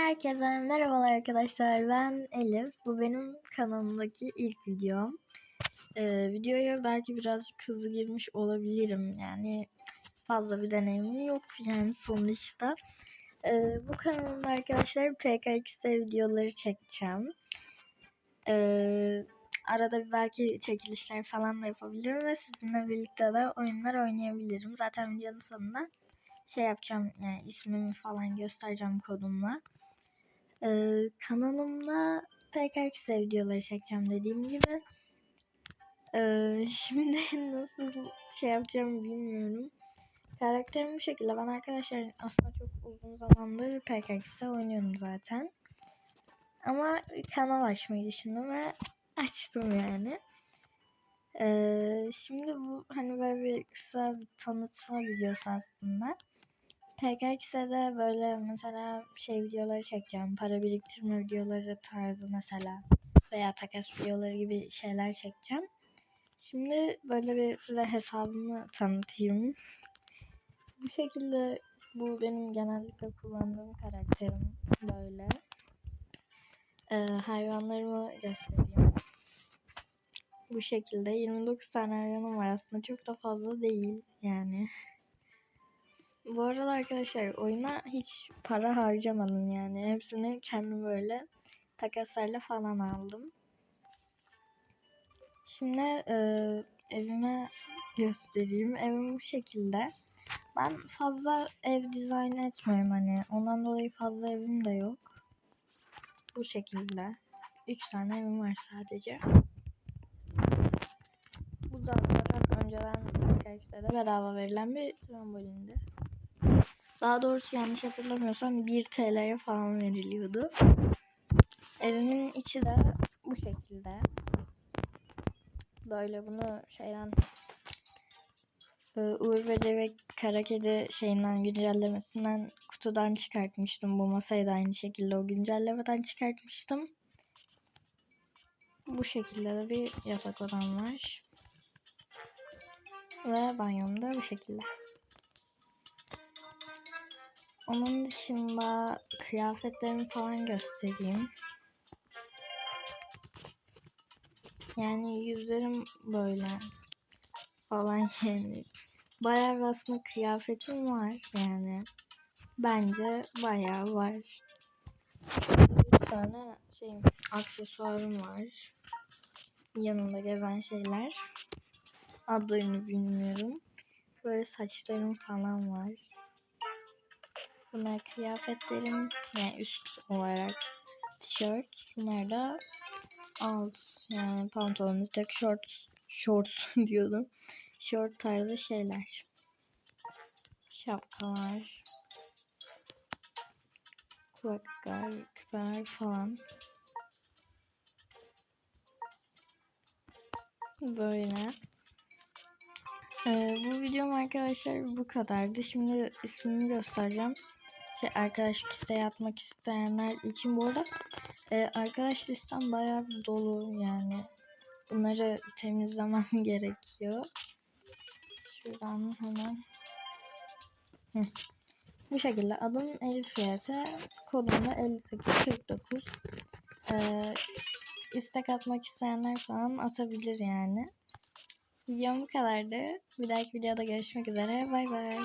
Herkese merhabalar arkadaşlar. Ben Elif. Bu benim kanalımdaki ilk videom. Ee, videoya belki birazcık hızlı girmiş olabilirim. Yani fazla bir deneyimim yok yani sonuçta. Ee, bu kanalımda arkadaşlar PKX'de videoları çekeceğim. Ee, arada belki çekilişler falan da yapabilirim ve sizinle birlikte de oyunlar oynayabilirim. Zaten videonun sonunda şey yapacağım yani ismimi falan göstereceğim kodumla. Ee, kanalımda PKX videoları çekeceğim dediğim gibi. Ee, şimdi nasıl şey yapacağım bilmiyorum. Karakterim bu şekilde. Ben arkadaşlar aslında çok uzun zamandır PKX'de oynuyorum zaten. Ama kanal açmayı düşündüm ve açtım yani. Ee, şimdi bu hani böyle bir kısa bir tanıtma videosu aslında. PKX'de de böyle mesela şey videoları çekeceğim. Para biriktirme videoları tarzı mesela. Veya takas videoları gibi şeyler çekeceğim. Şimdi böyle bir size hesabımı tanıtayım. Bu şekilde bu benim genellikle kullandığım karakterim böyle. Ee, hayvanlarımı göstereyim. Bu şekilde 29 tane hayvanım var aslında çok da fazla değil yani. Bu arada arkadaşlar oyuna hiç para harcamadım yani. Hepsini kendim böyle takaslarla falan aldım. Şimdi e, evime göstereyim. Evim bu şekilde. Ben fazla ev dizayn etmiyorum hani. Ondan dolayı fazla evim de yok. Bu şekilde. 3 tane evim var sadece. Bu da zaten önceden arkadaşlara bedava verilen bir trambolindi. Daha doğrusu yanlış hatırlamıyorsam 1 TL'ye falan veriliyordu. Evimin içi de bu şekilde. Böyle bunu şeyden e, Uğur Böceği ve Kara Kedi şeyinden güncellemesinden kutudan çıkartmıştım. Bu masayı da aynı şekilde o güncellemeden çıkartmıştım. Bu şekilde de bir yatak odam var. Ve banyom da bu şekilde. Onun dışında kıyafetlerimi falan göstereyim. Yani yüzlerim böyle falan yani. Bayağı aslında kıyafetim var yani. Bence bayağı var. Bir tane şey aksesuarım var. Yanımda gezen şeyler. Adlarını bilmiyorum. Böyle saçlarım falan var. Bunlar kıyafetlerim. Yani üst olarak tişört. Bunlar da alt yani pantolon, tek short, shorts diyordum. Short tarzı şeyler. Şapkalar. Kulaklıklar, küpeler falan. Böyle. Ee, bu videom arkadaşlar bu kadardı. Şimdi ismimi göstereceğim. Şey, arkadaş liste yapmak isteyenler için bu arada e, arkadaş listem bayağı dolu yani. Bunları temizlemem gerekiyor. Şuradan hemen. Hı. Bu şekilde adım Elif YT. Kodum da 5849. Ee, istek atmak isteyenler falan atabilir yani. Videom bu kadardı. Bir dahaki videoda görüşmek üzere. Bay bay.